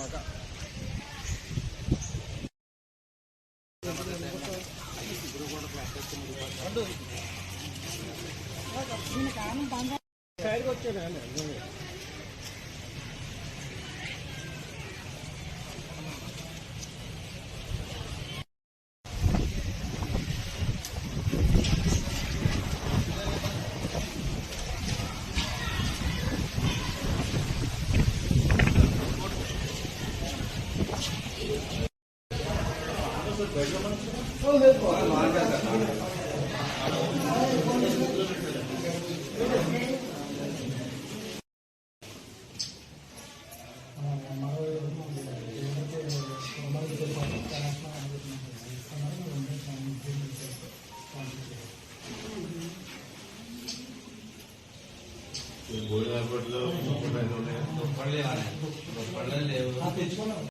നോക്കാം. കാണും భోజనాలు పడలేవు పడలేదు లేవు.